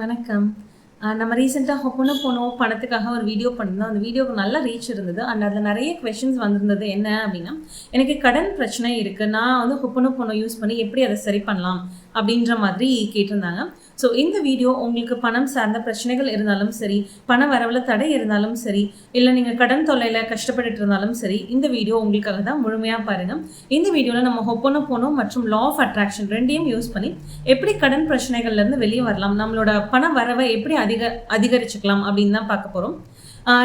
வணக்கம். நம்ம ரீசெண்டாக ஒப்பனை போனோம் பணத்துக்காக ஒரு வீடியோ பண்ணியிருந்தோம் அந்த வீடியோக்கு நல்ல ரீச் இருந்தது. அண்ட் அதில் நிறைய கொஷின்ஸ் வந்திருந்தது. என்ன அப்படின்னா எனக்கு கடன் பிரச்சனை இருக்குது நான் வந்து ஒப்பனை போனோம் யூஸ் பண்ணி எப்படி அதை சரி பண்ணலாம் அப்படின்ற மாதிரி கேட்டிருந்தாங்க. ஸோ இந்த வீடியோ உங்களுக்கு பணம் சார்ந்த பிரச்சனைகள் இருந்தாலும் சரி பண வரவில் தடை இருந்தாலும் சரி இல்லை நீங்கள் கடன் தொல்லையில் கஷ்டப்பட்டுட்டு இருந்தாலும் சரி இந்த வீடியோ உங்களுக்காக தான் முழுமையாக பாருங்கள் இந்த வீடியோவில் நம்ம ஒப்பனை போனோம் மற்றும் லா ஆஃப் அட்ராக்ஷன் ரெண்டையும் யூஸ் பண்ணி எப்படி கடன் பிரச்சனைகள்லேருந்து வெளியே வரலாம் நம்மளோட பண வரவை எப்படி அதிக அதிகரிச்சுக்கலாம் அப்படின்னு தான் பார்க்க போகிறோம்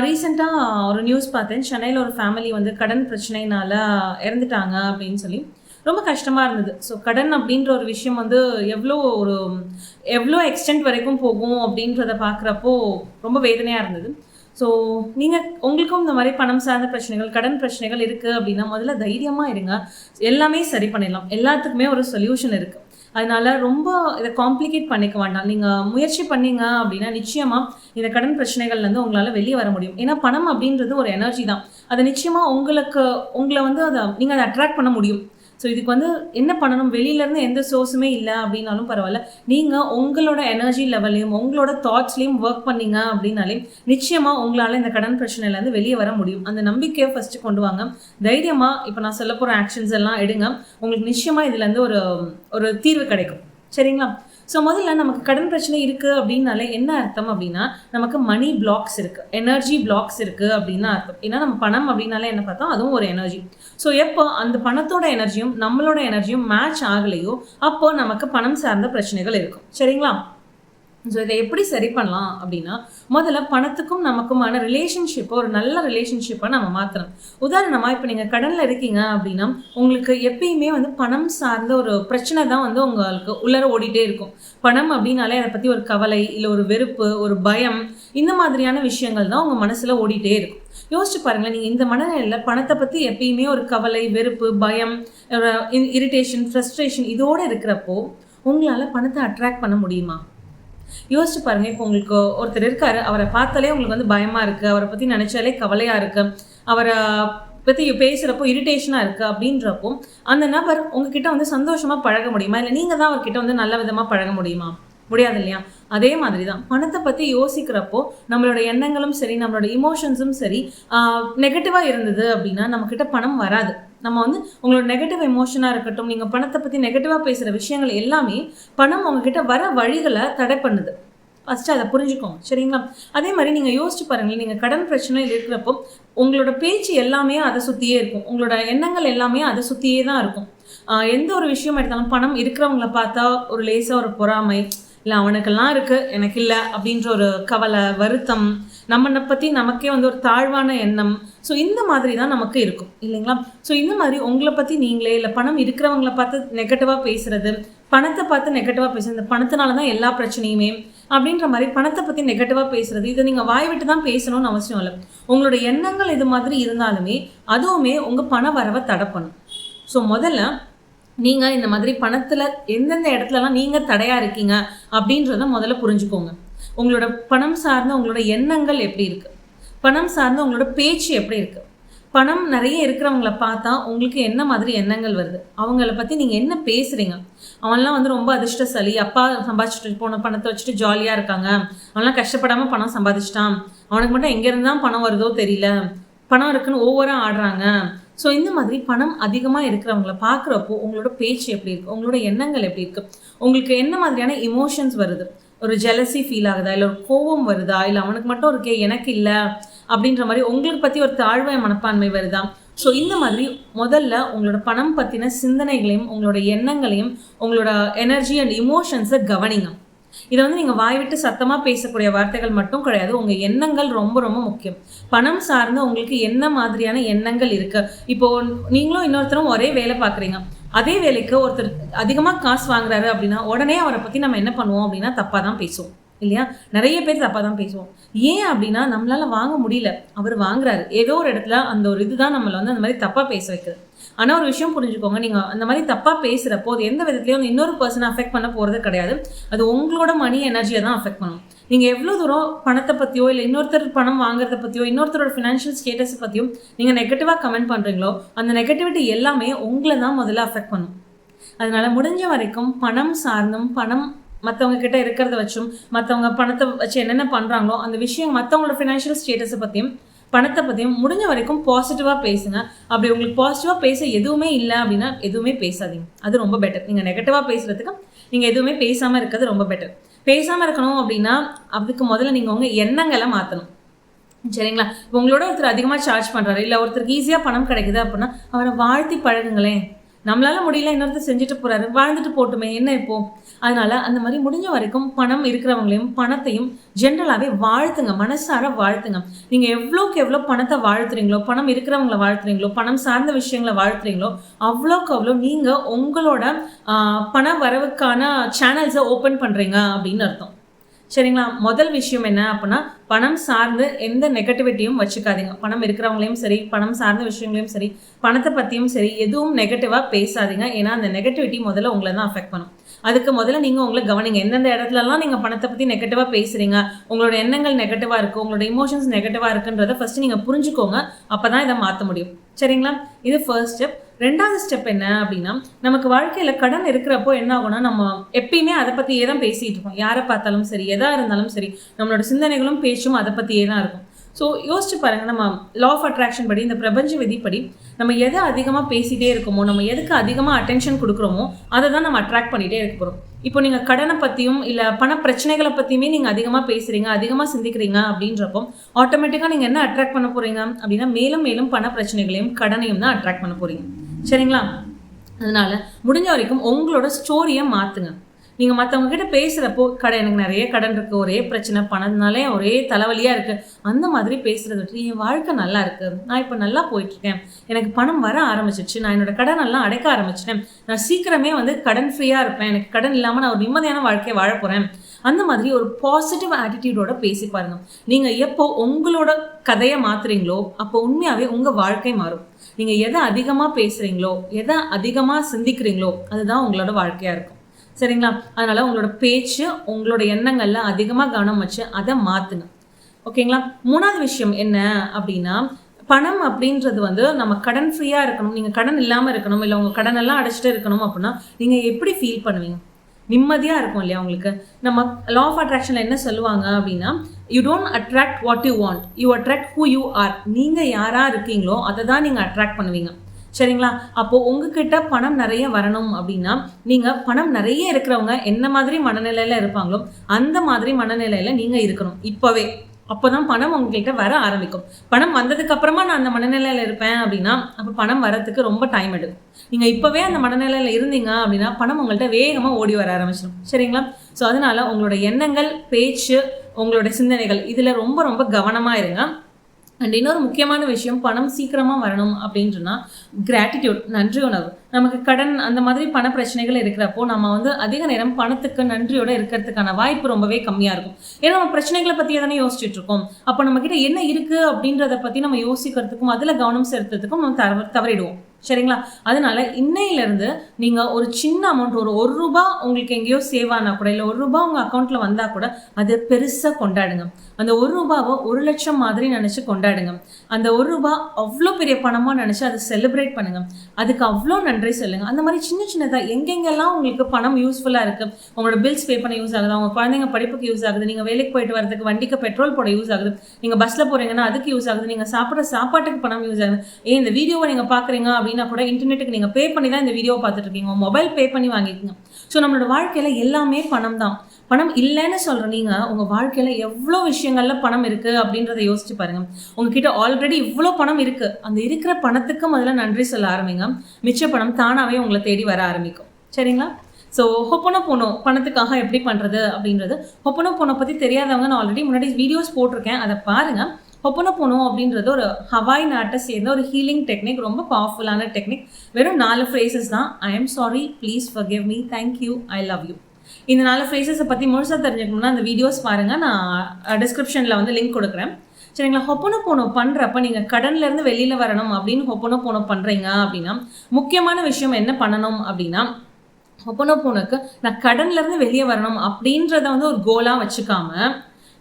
ரீசெண்டாக ஒரு நியூஸ் பார்த்தேன். சென்னையில் ஒரு ஃபேமிலி வந்து கடன் பிரச்சனைனால இறந்துட்டாங்க அப்படின்னு சொல்லி. ரொம்ப கஷ்டமாக இருந்தது. ஸோ கடன் அப்படின்ற ஒரு விஷயம் வந்து எவ்வளோ ஒரு எவ்வளோ எக்ஸ்டென்ட் வரைக்கும் போகும் அப்படின்றத பார்க்குறப்போ ரொம்ப வேதனையாக இருந்தது. ஸோ நீங்கள் உங்களுக்கும் இந்த மாதிரி பணம் சார்ந்த பிரச்சனைகள் கடன் பிரச்சனைகள் இருக்குது அப்படின்னா முதல்ல தைரியமாக இருங்க. எல்லாமே சரி பண்ணிடலாம். எல்லாத்துக்குமே ஒரு சொல்யூஷன் இருக்குது அதனால ரொம்ப இதை காம்ப்ளிகேட் பண்ணிக்க வேண்டாம். நீங்கள் முயற்சி பண்ணீங்க அப்படின்னா நிச்சயமாக இந்த கடன் பிரச்சனைகள்லேருந்து உங்களால் வெளியே வர முடியும். ஏன்னா பணம் அப்படின்றது ஒரு எனர்ஜி தான். அதை நிச்சயமாக உங்களுக்கு உங்களை வந்து அதை நீங்கள் அதை அட்ராக்ட் பண்ண முடியும். ஸோ இதுக்கு வந்து என்ன பண்ணணும்? வெளியிலேருந்து எந்த சோர்ஸுமே இல்லை அப்படின்னாலும் பரவாயில்ல. நீங்கள் உங்களோட எனர்ஜி லெவல்லையும் உங்களோட தாட்ஸ்லையும் ஒர்க் பண்ணீங்க அப்படின்னாலே நிச்சயமாக உங்களால் இந்த கடன் பிரச்சனையிலேருந்து வெளியே வர முடியும். அந்த நம்பிக்கையை ஃபஸ்ட்டு கொண்டு வாங்க. தைரியமாக இப்போ நான் சொல்ல போகிற ஆக்ஷன்ஸ் எல்லாம் எடுங்க. உங்களுக்கு நிச்சயமாக இதுலேருந்து ஒரு ஒரு தீர்வு கிடைக்கும். சரிங்களா? ஸோ முதல்ல நமக்கு கடன் பிரச்சனை இருக்குது அப்படின்னாலே என்ன அர்த்தம் அப்படின்னா நமக்கு மணி பிளாக்ஸ் இருக்குது எனர்ஜி பிளாக்ஸ் இருக்குது அப்படின்னு அர்த்தம். ஏன்னா நம்ம பணம் அப்படின்னாலே என்ன பார்த்தோம் அதுவும் ஒரு எனர்ஜி ஸோ எப்போ அந்த பணத்தோட எனர்ஜியும் நம்மளோட எனர்ஜியும் மேட்ச் ஆகலையோ அப்போ நமக்கு பணம் சார்ந்த பிரச்சனைகள் இருக்கும். சரிங்களா? ஸோ இதை எப்படி சரி பண்ணலாம் அப்படின்னா முதல்ல பணத்துக்கும் நமக்குமான ரிலேஷன்ஷிப்பை ஒரு நல்ல ரிலேஷன்ஷிப்பை நம்ம மாற்றணும் உதாரணமாக இப்போ நீங்கள் கடனில் இருக்கீங்க அப்படின்னா உங்களுக்கு எப்பயுமே வந்து பணம் சார்ந்த ஒரு பிரச்சனை தான் வந்து உங்களுக்கு உள்ளர ஓடிட்டே இருக்கும். பணம் அப்படின்னாலே அதை பற்றி ஒரு கவலை இல்லை ஒரு வெறுப்பு ஒரு பயம் இந்த மாதிரியான விஷயங்கள் தான் உங்கள் மனசில் ஓடிட்டே இருக்கும். யோசிச்சு பாருங்களேன் நீங்கள் இந்த மனநிலையில் பணத்தை பற்றி எப்பயுமே ஒரு கவலை வெறுப்பு பயம் இரிட்டேஷன் ஃப்ரஸ்ட்ரேஷன் இதோடு இருக்கிறப்போ உங்களால் பணத்தை அட்ராக்ட் பண்ண முடியுமா? யோசிச்சு பாருங்க இப்போ உங்களுக்கு ஒருத்தர் இருக்கார் அவரை பார்த்தாலே உங்களுக்கு வந்து பயமாக இருக்கு அவரை பற்றி நினச்சாலே கவலையாக இருக்கு அவரை பற்றி பேசுகிறப்போ இரிட்டேஷனாக இருக்கு அப்படின்றப்போ அந்த நபர் உங்ககிட்ட வந்து சந்தோஷமா பழக முடியுமா? இல்லை நீங்கள் தான் அவர்கிட்ட வந்து நல்ல விதமாக பழக முடியுமா? முடியாது இல்லையா? அதே மாதிரி தான் பணத்தை பற்றி யோசிக்கிறப்போ நம்மளோட எண்ணங்களும் சரி நம்மளோட இமோஷன்ஸும் சரி நெகட்டிவாக இருந்தது அப்படின்னா நம்மக்கிட்ட பணம் வராது. நம்ம வந்து உங்களோட நெகட்டிவ் எமோஷனாக இருக்கட்டும் நீங்கள் பணத்தை பற்றி நெகட்டிவாக பேசுகிற விஷயங்கள் எல்லாமே பணம் உங்ககிட்ட வர வழிகளை தடை பண்ணுது. ஃபஸ்ட்டு அதை புரிஞ்சுக்கோங்க சரிங்களா? அதே மாதிரி நீங்கள் யோசிச்சு பாருங்களேன் நீங்கள் கடன் பிரச்சனையில் இருக்கிறப்போ உங்களோட பேச்சு எல்லாமே அதை சுற்றியே இருக்கும். உங்களோட எண்ணங்கள் எல்லாமே அதை சுற்றியே தான் இருக்கும். எந்த ஒரு விஷயம் எடுத்தாலும் பணம் இருக்கிறவங்கள பார்த்தா ஒரு லேசாக ஒரு பொறாமை இல்லை அவனுக்கெல்லாம் இருக்குது எனக்கு இல்லை அப்படின்ற ஒரு கவலை வருத்தம் நம்மளை பற்றி நமக்கே வந்து ஒரு தாழ்வான எண்ணம். ஸோ இந்த மாதிரி தான் நமக்கு இருக்கும். இல்லைங்களா? ஸோ இந்த மாதிரி உங்களை பற்றி நீங்களே இல்லை பணம் இருக்கிறவங்கள பார்த்து நெகட்டிவாக பேசுறது பணத்தை பார்த்து நெகட்டிவாக பேசுறது பணத்தினால தான் எல்லா பிரச்சனையுமே அப்படின்ற மாதிரி பணத்தை பற்றி நெகட்டிவாக பேசுறது இதை நீங்கள் வாய் விட்டு தான் பேசணும்னு அவசியம் இல்லை. உங்களோட எண்ணங்கள் இது மாதிரி இருந்தாலுமே அதுவுமே உங்கள் பண வரவை தடை பண்ணும். ஸோ முதல்ல நீங்கள் இந்த மாதிரி பணத்தில் எந்தெந்த இடத்துலலாம் நீங்கள் தடையாக இருக்கீங்க அப்படின்றத முதல்ல புரிஞ்சுக்கோங்க. உங்களோட பணம் சார்ந்த உங்களோட எண்ணங்கள் எப்படி இருக்குது பணம் சார்ந்த உங்களோட பேச்சு எப்படி இருக்குது பணம் நிறைய இருக்கிறவங்கள பார்த்தா உங்களுக்கு என்ன மாதிரி எண்ணங்கள் வருது? அவங்கள பற்றி நீங்கள் என்ன பேசுகிறீங்க அவன்லாம் வந்து ரொம்ப அதிர்ஷ்டசாலி. அப்பா சம்பாதிச்சுட்டு போன பணத்தை வச்சுட்டு ஜாலியாக இருக்காங்க. அவன்லாம் கஷ்டப்படாமல் பணம் சம்பாதிச்சிட்டான். அவனுக்கு மட்டும் எங்கேருந்து தான் பணம் வருதோ தெரியல. பணம் இருக்குன்னு ஓவராக ஆடுறாங்க. ஸோ இந்த மாதிரி பணம் அதிகமாக இருக்கிறவங்கள பார்க்குறப்போ உங்களோட பேச்சு எப்படி இருக்குது உங்களோட எண்ணங்கள் எப்படி இருக்குது உங்களுக்கு என்ன மாதிரியான இமோஷன்ஸ் வருது? ஒரு ஜெலசி ஃபீல் ஆகுதா? இல்லை ஒரு கோவம் வருதா? இல்லை அவனுக்கு மட்டும் இருக்கே எனக்கு இல்லை அப்படின்ற மாதிரி உங்களுக்கு பற்றி ஒரு தாழ்வை மனப்பான்மை வருதா? ஸோ இந்த மாதிரி முதல்ல உங்களோட பணம் பற்றின சிந்தனைகளையும் உங்களோட எண்ணங்களையும் உங்களோட எனர்ஜி அண்ட் இமோஷன்ஸை கவனிங்க. இதை வந்து நீங்கள் வாய் விட்டு சத்தமாக பேசக்கூடிய வார்த்தைகள் மட்டும் கிடையாது. உங்கள் எண்ணங்கள் ரொம்ப ரொம்ப முக்கியம். பணம் சார்ந்து உங்களுக்கு என்ன மாதிரியான எண்ணங்கள் இருக்குது இப்போது நீங்களும் இன்னொருத்தரும் ஒரே வேலை பார்க்குறீங்க. அதே வேலைக்கு ஒருத்தர் அதிகமாக காசு வாங்குறாரு அப்படின்னா உடனே அவரை பற்றி நம்ம என்ன பண்ணுவோம் அப்படின்னா தப்பாக தான் பேசுவோம். இல்லையா? நிறைய பேர் தப்பாக தான் பேசுவோம். ஏன் அப்படின்னா நம்மளால வாங்க முடியல. அவர் வாங்குறாரு. ஏதோ ஒரு இடத்துல அந்த ஒரு இதுதான் நம்மளை வந்து அந்த மாதிரி தப்பாக பேச வைக்கிறது ஆனால் ஒரு விஷயம் புரிஞ்சுக்கோங்க. நீங்கள் அந்த மாதிரி தப்பாக பேசுகிறப்போ அது எந்த விதத்துலையும் வந்து இன்னொரு பர்சனை அஃபெக்ட் பண்ண போகிறது கிடையாது. அது உங்களோட மணி எனர்ஜியை தான் அஃபெக்ட் பண்ணும். நீங்கள் எவ்வளோ தூரம் பணத்தை பற்றியோ இல்லை இன்னொருத்தர் பணம் வாங்குறத பற்றியோ இன்னொருத்தரோட ஃபினான்ஷியல் ஸ்டேட்டஸை பற்றியும் நீங்கள் நெகட்டிவாக கமெண்ட் பண்ணுறீங்களோ அந்த நெகட்டிவிட்டி எல்லாமே உங்களை தான் முதல்ல அஃபெக்ட் பண்ணும். அதனால் முடிஞ்ச வரைக்கும் பணம் சார்ந்தும் பணம் மற்றவங்க கிட்ட இருக்கிறத வச்சும் மற்றவங்க பணத்தை வச்சு என்னென்ன பண்ணுறாங்களோ அந்த விஷயம் மற்றவங்களோட ஃபினான்ஷியல் ஸ்டேட்டஸை பற்றியும் பணத்தை பற்றியும் முடிஞ்ச வரைக்கும் பாசிட்டிவாக பேசுங்க. அப்படி உங்களுக்கு பாசிட்டிவாக பேச எதுவுமே இல்லை அப்படின்னா எதுவுமே பேசாதீங்க. அது ரொம்ப பெட்டர் நீங்கள் நெகட்டிவாக பேசுகிறதுக்கு நீங்கள் எதுவுமே பேசாமல் இருக்கிறது ரொம்ப பெட்டர் பேசாமல் இருக்கணும் அப்படின்னா அதுக்கு முதல்ல நீங்கள் உங்கள் எண்ணங்களை மாற்றணும் சரிங்களா? இப்போ உங்களோட ஒருத்தர் அதிகமாக சார்ஜ் பண்ணுறாரு இல்லை ஒருத்தருக்கு ஈஸியாக பணம் கிடைக்குது அப்படின்னா அவரை வாழ்த்தி பழகுங்களேன். நம்மளால முடியல இன்னொருத்த செஞ்சுட்டு போறாரு வாழ்ந்துட்டு போட்டுமே என்ன இப்போ? அதனால அந்த மாதிரி முடிஞ்ச வரைக்கும் பணம் இருக்கிறவங்களையும் பணத்தையும் ஜென்ரலாகவே வாழ்த்துங்க மனசார வாழ்த்துங்க. நீங்கள் எவ்வளோக்கு எவ்வளோ பணத்தை வாழ்த்துறீங்களோ பணம் இருக்கிறவங்களை வாழ்த்துறீங்களோ பணம் சார்ந்த விஷயங்களை வாழ்த்துறீங்களோ அவ்வளோக்கு அவ்வளோ நீங்கள் உங்களோட பண வரவுக்கான சேனல்ஸை ஓப்பன் பண்ணுறீங்க அப்படின்னு அர்த்தம். சரிங்களா? முதல் விஷயம் என்ன அப்படின்னா பணம் சார்ந்து எந்த நெகட்டிவிட்டியும் வச்சுக்காதீங்க. பணம் இருக்கிறவங்களையும் சரி பணம் சார்ந்த விஷயங்களையும் சரி பணத்தை பற்றியும் சரி எதுவும் நெகட்டிவாக பேசாதீங்க. ஏன்னா அந்த நெகட்டிவிட்டி முதல்ல உங்களை தான் அஃபெக்ட் பண்ணும். அதுக்கு முதல்ல நீங்கள் உங்களை கவனிங்க. எந்தெந்த இடத்துலலாம் நீங்கள் பணத்தை பற்றி நெகட்டிவாக பேசுகிறீங்க உங்களோட எண்ணங்கள் நெகட்டிவாக இருக்குது உங்களோட இமோஷன்ஸ் நெகட்டிவாக இருக்குன்றத ஃபஸ்ட்டு நீங்கள் புரிஞ்சுக்கோங்க. அப்போ தான் இதை மாற்ற முடியும். சரிங்களா? இது ஃபர்ஸ்ட் ஸ்டெப் ரெண்டாவது ஸ்டெப் என்ன அப்படின்னா நமக்கு வாழ்க்கையில் கடன் இருக்கிறப்போ என்ன ஆகும்னா நம்ம எப்பயுமே அதை பற்றியே தான் பேசிகிட்டு இருக்கோம் யாரை பார்த்தாலும் சரி எதாக இருந்தாலும் சரி நம்மளோட சிந்தனைகளும் பேச்சும் அதை பற்றியே தான் இருக்கும். ஸோ யோசிச்சு பாருங்கள் நம்ம லா ஆஃப் அட்ராக்ஷன் படி இந்த பிரபஞ்ச விதிப்படி நம்ம எதை அதிகமாக பேசிகிட்டே இருக்கோமோ நம்ம எதுக்கு அதிகமாக அட்டென்ஷன் கொடுக்குறோமோ அதை தான் நம்ம அட்ராக்ட் பண்ணிகிட்டே இருக்க போகிறோம் இப்போ நீங்கள் கடனை பற்றியும் இல்லை பண பிரச்சனைகளை பற்றியுமே நீங்கள் அதிகமாக பேசுகிறீங்க அதிகமாக சிந்திக்கிறீங்க அப்படின்றப்போ ஆட்டோமேட்டிக்காக நீங்கள் என்ன அட்ராக்ட் பண்ண போகிறீங்க அப்படின்னா மேலும் மேலும் பண பிரச்சனைகளையும் கடனையும் தான் அட்ராக்ட் பண்ண போகிறீங்க சரிங்களா? அதனால் முடிஞ்ச வரைக்கும் உங்களோட ஸ்டோரியை மாற்றுங்க நீங்கள் மற்றவங்க கிட்ட பேசுகிறப்போ கடை எனக்கு நிறைய கடன் இருக்குது ஒரே பிரச்சனை பணம்னாலே ஒரே தலைவலியாக இருக்குது அந்த மாதிரி பேசுகிறத விட்டு என் வாழ்க்கை நல்லா இருக்குது நான் இப்போ நல்லா போயிட்டுருக்கேன். எனக்கு பணம் வர ஆரம்பிச்சிச்சு நான் என்னோட கடன் எல்லாம் அடைக்க ஆரம்பிச்சிட்டேன். நான் சீக்கிரமே வந்து கடன் ஃப்ரீயாக இருப்பேன். எனக்கு கடன் இல்லாமல் நான் ஒரு நிம்மதியான வாழ்க்கையை வாழ போகிறேன் அந்த மாதிரி ஒரு பாசிட்டிவ் ஆட்டிடியூடோட பேசி பாருங்க. நீங்கள் எப்போ உங்களோட கதையை மாத்துறீங்களோ அப்போ உண்மையாகவே உங்கள் வாழ்க்கை மாறும். நீங்கள் எதை அதிகமாக பேசுகிறீங்களோ எதை அதிகமாக சிந்திக்கிறீங்களோ அதுதான் உங்களோட வாழ்க்கையாக இருக்கும். சரிங்களா? அதனால் உங்களோட பேச்சு உங்களோட எண்ணங்கள்ல அதிகமாக கவனம் வச்சு அதை மாற்றுங்க ஓகேங்களா? மூணாவது விஷயம் என்ன அப்படின்னா பணம் அப்படின்றது வந்து நம்ம கடன் ஃப்ரீயாக இருக்கணும் நீங்கள் கடன் இல்லாமல் இருக்கணும் இல்லை உங்கள் கடன் எல்லாம் அடைச்சிட்டு இருக்கணும் அப்படின்னா நீங்கள் எப்படி ஃபீல் பண்ணுவீங்க? நிம்மதியாக இருக்கும் இல்லையா உங்களுக்கு? நம்ம லா ஆஃப் அட்ராக்ஷனில் என்ன சொல்லுவாங்க அப்படின்னா you don't attract what you want you attract who you are நீங்கள் யாராக இருக்கீங்களோ அதை தான் நீங்கள் அட்ராக்ட் பண்ணுவீங்க. சரிங்களா? அப்போ உங்ககிட்ட பணம் நிறைய வரணும் அப்படின்னா நீங்க பணம் நிறைய இருக்கிறவங்க என்ன மாதிரி மனநிலையில இருப்பாங்களோ அந்த மாதிரி மனநிலையில நீங்க இருக்கணும். இப்பவே. அப்போதான் பணம் உங்ககிட்ட வர ஆரம்பிக்கும். பணம் வந்ததுக்கு அப்புறமா நான் அந்த மனநிலையில இருப்பேன் அப்படின்னா அப்போ பணம் வரத்துக்கு ரொம்ப டைம் எடுக்கும். நீங்க இப்பவே அந்த மனநிலையில இருந்தீங்க அப்படின்னா பணம் உங்கள்கிட்ட வேகமா ஓடி வர ஆரம்பிச்சிடும். சரிங்களா? ஸோ அதனால உங்களோட எண்ணங்கள் பேச்சு உங்களோட சிந்தனைகள் இதுல ரொம்ப ரொம்ப கவனமா இருங்க. அண்ட் இன்னொரு முக்கியமான விஷயம் பணம் சீக்கிரமாக வரணும் அப்படின்றனா கிராட்டிடியூட் நன்றி உணர்வு நமக்கு கடன் அந்த மாதிரி பண பிரச்சனைகள் இருக்கிறப்போ நம்ம வந்து அதிக நேரம் பணத்துக்கு நன்றியோட இருக்கிறதுக்கான வாய்ப்பு ரொம்பவே கம்மியாக இருக்கும். ஏன்னா நம்ம பிரச்சனைகளை பற்றியே தானே யோசிச்சுட்டு இருக்கோம். அப்போ நம்ம கிட்ட என்ன இருக்குது அப்படின்றத பற்றி நம்ம யோசிக்கிறதுக்கும் அதில் கவனம் செலுத்துறதுக்கும் நம்ம தவ தவறிடுவோம். சரிங்களா? அதனால இன்னையிலேருந்து நீங்கள் ஒரு சின்ன அமௌண்ட் ஒரு ஒரு ரூபா உங்களுக்கு எங்கேயோ சேவ் ஆனால் கூட இல்லை ஒரு ரூபா உங்கள் அக்கௌண்ட்டில் வந்தால் கூட அது பெருசாக கொண்டாடுங்க. அந்த ஒரு ரூபாவை ஒரு லட்சம் மாதிரி நினச்சி கொண்டாடுங்க. அந்த ஒரு ரூபா அவ்வளோ பெரிய பணமாக நினச்சி அதை செலிப்ரேட் பண்ணுங்க. அதுக்கு அவ்வளோ நன்றி சொல்லுங்க. அந்த மாதிரி சின்ன சின்னதாக எங்கெங்கெல்லாம் உங்களுக்கு பணம் யூஸ்ஃபுல்லாக இருக்குது உங்களோட பில்ஸ் பே பண்ண யூஸ் ஆகுது? உங்கள் குழந்தைங்க படிப்புக்கு யூஸ் ஆகுது. நீங்கள் வேலைக்கு போயிட்டு வரதுக்கு வண்டிக்கு பெட்ரோல் போட யூஸ் ஆகுது. நீங்கள் பஸ்ஸில் போகிறீங்கன்னா அதுக்கு யூஸ் ஆகுது. நீங்கள் சாப்பிட்ற சாப்பாட்டுக்கு பணம் யூஸ் ஆகுது. ஏன் இந்த வீடியோவை நீங்கள் பார்க்குறீங்க அப்படின்னா கூட இன்டர்நெட்டுக்கு நீங்கள் பே பண்ணி தான் இந்த வீடியோவை பார்த்துட்டு இருக்கீங்க. மொபைல் பே பண்ணி வாங்கிக்கோங்க. ஸோ நம்மளோட வாழ்க்கையில் எல்லாமே பணம் தான் பணம் இல்லைன்னு சொல்கிற நீங்கள் உங்கள் வாழ்க்கையில் எவ்வளோ விஷயங்களில் பணம் இருக்குது அப்படின்றத யோசிச்சு பாருங்கள் உங்ககிட்ட ஆல்ரெடி இவ்வளோ பணம் இருக்குது அந்த இருக்கிற பணத்துக்கு முதல்ல நன்றி சொல்ல ஆரம்பிங்க. மிச்ச பணம் தானாகவே உங்களை தேடி வர ஆரம்பிக்கும். சரிங்களா? ஸோ ஹொப்பனோ போனோ பணத்துக்காக எப்படி பண்ணுறது அப்படின்றது. ஹொப்பனோ போனோ பற்றி தெரியாதவங்க நான் ஆல்ரெடி முன்னாடி வீடியோஸ் போட்டிருக்கேன். அதை பாருங்கள் ஒப்பனை போனோம் அப்படின்றது ஒரு ஹவாய் நாட்டை சேர்ந்த ஒரு ஹீலிங் டெக்னிக் ரொம்ப பவர்ஃபுல்லான டெக்னிக் வெறும் நாலு ஃப்ரேசஸ் தான். I am sorry please forgive me thank you I love you இந்த நாலு ஃப்ரேசஸை பற்றி முழுசாக தெரிஞ்சுக்கணும்னா அந்த வீடியோஸ் பாருங்கள் நான் டிஸ்கிரிப்ஷனில் வந்து லிங்க் கொடுக்குறேன். சரிங்களா? ஹொப்பனோ போனோ பண்ணுறப்ப நீங்கள் கடன்லேருந்து வெளியில் வரணும் அப்படின்னு ஹொப்பனோ போனோ பண்ணுறீங்க அப்படின்னா முக்கியமான விஷயம் என்ன பண்ணணும் அப்படின்னா ஹொப்பனோ போனோக்கு நான் கடன்லேருந்து வெளியே வரணும் அப்படின்றத வந்து ஒரு கோலாக வச்சுக்காம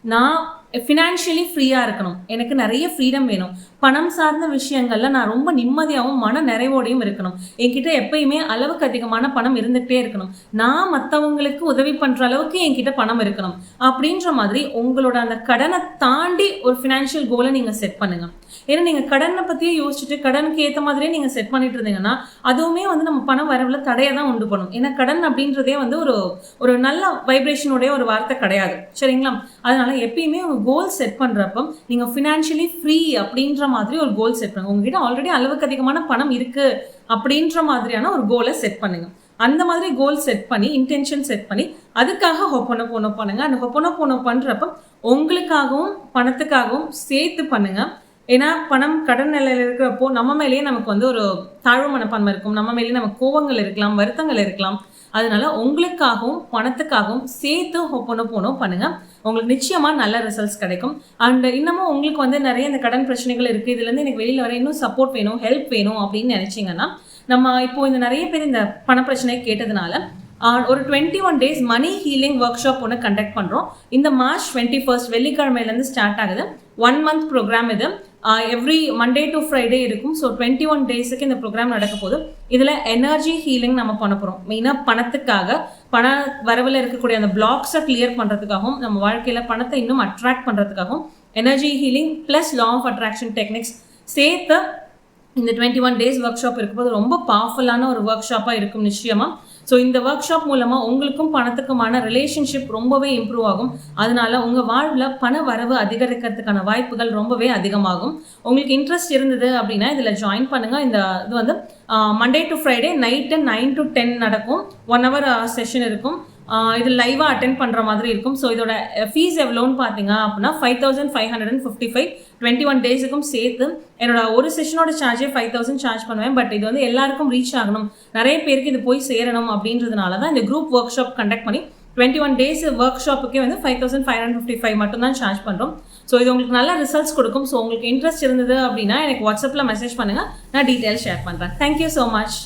நான் ஃபினான்ஷியலி ஃப்ரீயாக இருக்கணும். எனக்கு நிறைய ஃப்ரீடம் வேணும். பணம் சார்ந்த விஷயங்களில் நான் ரொம்ப நிம்மதியாகவும் மன நிறைவோடையும் இருக்கணும். என்கிட்ட எப்பயுமே அளவுக்கு அதிகமான பணம் இருந்துகிட்டே இருக்கணும். நான் மற்றவங்களுக்கு உதவி பண்ணுற அளவுக்கு என்கிட்ட பணம் இருக்கணும். அப்படின்ற மாதிரி உங்களோட அந்த கடனை தாண்டி ஒரு ஃபினான்ஷியல் கோலை நீங்கள் செட் பண்ணுங்கள் ஏன்னா நீங்கள் கடனை பற்றியே யோசிச்சுட்டு கடனுக்கு ஏற்ற மாதிரியே நீங்கள் செட் பண்ணிட்டு இருந்தீங்கன்னா அதுவுமே வந்து நம்ம பணம் வரவில் தடையை தான் உண்டு பண்ணும். ஏன்னா கடன் அப்படின்றதே வந்து ஒரு ஒரு நல்ல வைப்ரேஷனுடைய ஒரு வார்த்தை கிடையாது. சரிங்களா? அதனால எப்பயுமே ஒரு கோல் செட் பண்ணுறப்போ நீங்கள் ஃபினான்ஷியலி ஃப்ரீ அப்படின்ற மாதிரி ஒரு கோல் செட் பண்ணுங்க. உங்ககிட்ட ஆல்ரெடி அளவுக்கு அதிகமான பணம் இருக்குது அப்படின்ற மாதிரியான ஒரு கோலை செட் பண்ணுங்கள் அந்த மாதிரி கோல் செட் பண்ணி இன்டென்ஷன் செட் பண்ணி அதுக்காக ஹொப்பனோ போனோ பண்ணுங்க. அந்த ஹொப்பனோ போனோ பண்ணுறப்ப உங்களுக்காகவும் பணத்துக்காகவும் சேர்த்து பண்ணுங்கள் ஏன்னா பணம் கடன் நிலையில் இருக்கிறப்போ நம்ம மேலேயே நமக்கு வந்து ஒரு தாழ்வு மனப்பான்மை இருக்கும். நம்ம மேலேயே நமக்கு கோவங்கள் இருக்கலாம் வருத்தங்கள் இருக்கலாம். அதனால உங்களுக்காகவும் பணத்துக்காகவும் சேர்த்து ஒப்பனோ போனோ பண்ணுங்க. உங்களுக்கு நிச்சயமா நல்ல ரிசல்ட்ஸ் கிடைக்கும். அண்ட் இன்னமும் உங்களுக்கு வந்து நிறைய இந்த கடன் பிரச்சனைகள் இருக்கு. இதுல இருந்து எனக்கு வெளியில வர இன்னும் சப்போர்ட் வேணும் ஹெல்ப் வேணும் அப்படின்னு நினைச்சீங்கன்னா நம்ம இப்போ இந்த நிறைய பேர் இந்த பண பிரச்சனை கேட்டதுனால ஒரு twenty one days money healing workshop ஒன்று கண்டக்ட் பண்ணுறோம் இந்த மார்ச் டுவெண்ட்டி ஃபர்ஸ்ட் வெள்ளிக்கிழமையிலேருந்து ஸ்டார்ட் ஆகுது. ஒன் மந்த் ப்ரோக்ராம் இது. எவ்ரி மண்டே டு ஃப்ரைடே இருக்கும். ஸோ டுவெண்ட்டி ஒன் டேஸுக்கு இந்த ப்ரோக்ராம் நடக்க போகுது. இதில் எனர்ஜி ஹீலிங் நம்ம பண்ண போகிறோம் மெயினாக பணத்துக்காக பண வரவில் இருக்கக்கூடிய அந்த பிளாக்ஸை கிளியர் பண்ணுறதுக்காகவும் நம்ம வாழ்க்கையில் பணத்தை இன்னும் attract பண்ணுறதுக்காகவும் energy healing plus law of attraction techniques சேர்த்து இந்த twenty one days workshop இருக்கும்போது ரொம்ப பவர்ஃபுல்லான ஒரு ஒர்க் ஷாப்பாக இருக்கும் நிச்சயமாக ஸோ இந்த ஒர்க் ஷாப் மூலமாக உங்களுக்கும் பணத்துக்குமான ரிலேஷன்ஷிப் ரொம்பவே இம்ப்ரூவ் ஆகும். அதனால உங்கள் வாழ்வில் பண வரவு அதிகரிக்கிறதுக்கான வாய்ப்புகள் ரொம்பவே அதிகமாகும். உங்களுக்கு இன்ட்ரெஸ்ட் இருந்தது அப்படின்னா இதில் ஜாயின் பண்ணுங்கள் இந்த இது வந்து Monday to Friday night nine to ten நடக்கும். ஒன் ஹவர் செஷன் இருக்கும். இது லைவாக அட்டென்ட் பண்ணுற மாதிரி இருக்கும். ஸோ இதோட ஃபீஸ் எவ்வளோன்னு பார்த்தீங்க அப்படின்னா five thousand five hundred and fifty five twenty one டேஸுக்கும் சேர்த்து என்னோட ஒரு செஷனோட சார்ஜே ஃபைவ் தௌசண்ட் சார்ஜ் பண்ணுவேன். பட் இது வந்து எல்லாருக்கும் ரீச் ஆகணும். நிறைய பேருக்கு இது போய் சேரணும் அப்படின்றதுனால தான் இந்த குரூப் ஒர்க் ஷாப் கண்டக்ட் பண்ணி டுவெண்ட்டி ஒன் டேஸ் ஒர்க் ஷாப்புக்கே வந்து five thousand five hundred fifty five மட்டும் தான் சார்ஜ் பண்ணுறோம் ஸோ இது உங்களுக்கு நல்ல ரிசல்ட்ஸ் கொடுக்கும். ஸோ உங்களுக்கு இன்ட்ரெஸ்ட் இருந்தது அப்படின்னா எனக்கு வாட்ஸ்அப்பில் மெசேஜ் பண்ணுங்கள் நான் டீட்டெயில் ஷேர் பண்ணுறேன் தேங்க்யூ ஸோ மச்